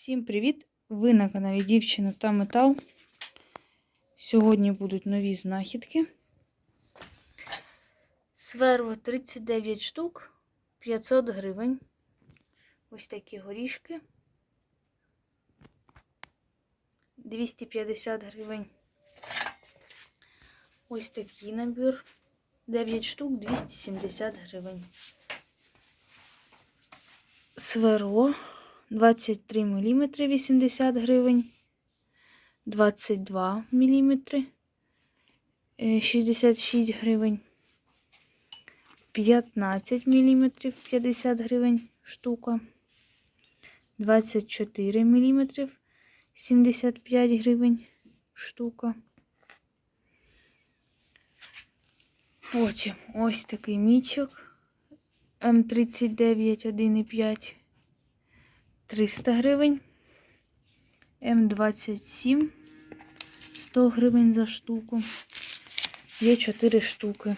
Всім привіт! Ви на каналі Дівчина та Метал. Сьогодні будуть нові знахідки. Сверво 39 штук, 500 гривень. Ось такі горішки. 250 гривень. Ось такий набір. 9 штук, 270 гривень. Сверо 23 мм 80 гривень, 22 мм 66 гривень, 15 мм 50 гривень штука, 24 мм 75 гривень штука. Потім ось такий мічок М39 1,5 300 гривень. М27 100 гривень за штуку. Є 4 штуки.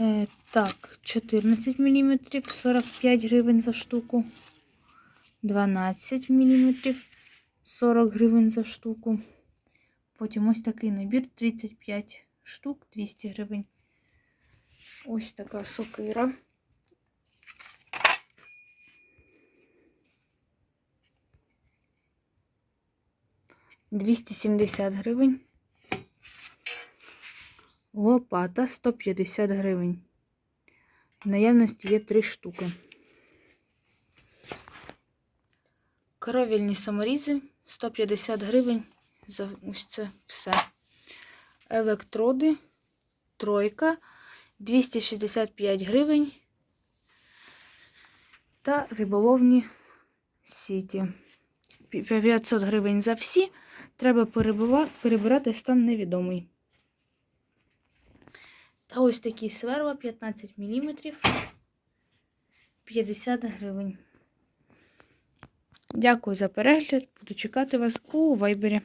Е, так, 14 мм 45 гривень за штуку. 12 мм 40 гривень за штуку. Потім ось такий набір 35 штук 200 гривень. Ось така сокира. Двісті сімдесят гривень. Лопата 150 гривень. В наявності є три штуки. Коровільні саморізи 150 гривень за ось це все. Електроди тройка 265 гривень. Та риболовні сіті. 500 гривень за всі. Треба перебирати стан невідомий. Та ось такі сверла 15 мм 50 гривень. Дякую за перегляд. Буду чекати вас у вайбері.